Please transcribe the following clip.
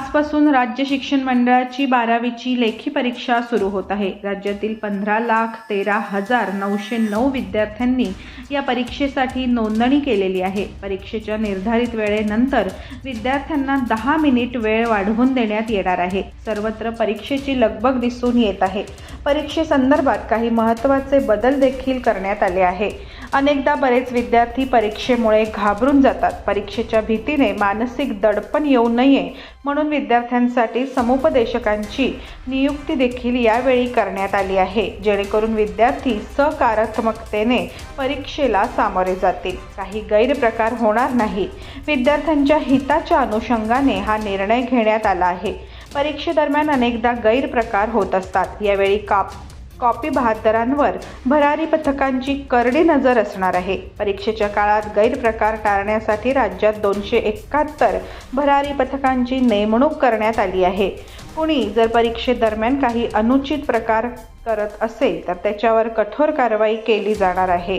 आजपासून राज्य शिक्षण मंडळाची बारावीची लेखी परीक्षा सुरू होत आहे. राज्यातील पंधरा लाख तेरा हजार नऊशे नऊ विद्यार्थ्यांनी या परीक्षेसाठी नोंदणी केलेली आहे. परीक्षेच्या निर्धारित वेळेनंतर विद्यार्थ्यांना दहा मिनिट वेळ वाढवून देण्यात येणार आहे. सर्वत्र परीक्षेची लगबग दिसून येत आहे. परीक्षेसंदर्भात काही महत्त्वाचे बदल देखील करण्यात आले आहे. अनेकदा बरेच विद्यार्थी परीक्षेमुळे घाबरून जातात. परीक्षेच्या भीतीने मानसिक दडपण येऊ नये म्हणून विद्यार्थ्यांसाठी समुपदेशकांची नियुक्ती देखील यावेळी करण्यात आली आहे. जेणेकरून विद्यार्थी सकारात्मकतेने परीक्षेला सामोरे जातील. काही गैरप्रकार होणार नाही. विद्यार्थ्यांच्या हिताच्या अनुषंगाने हा निर्णय घेण्यात आला आहे. परीक्षेदरम्यान अनेकदा गैरप्रकार होत असतात. यावेळी काप कॉपी बहात्तरांवर भरारी पथकांची करडी नजर असणार आहे. परीक्षेच्या काळात गैरप्रकार टाळण्यासाठी राज्यात दोनशे एकाहत्तर भरारी पथकांची नेमणूक करण्यात आली आहे. कुणी जर परीक्षेदरम्यान काही अनुचित प्रकार करत असेल तर त्याच्यावर कठोर कारवाई केली जाणार आहे.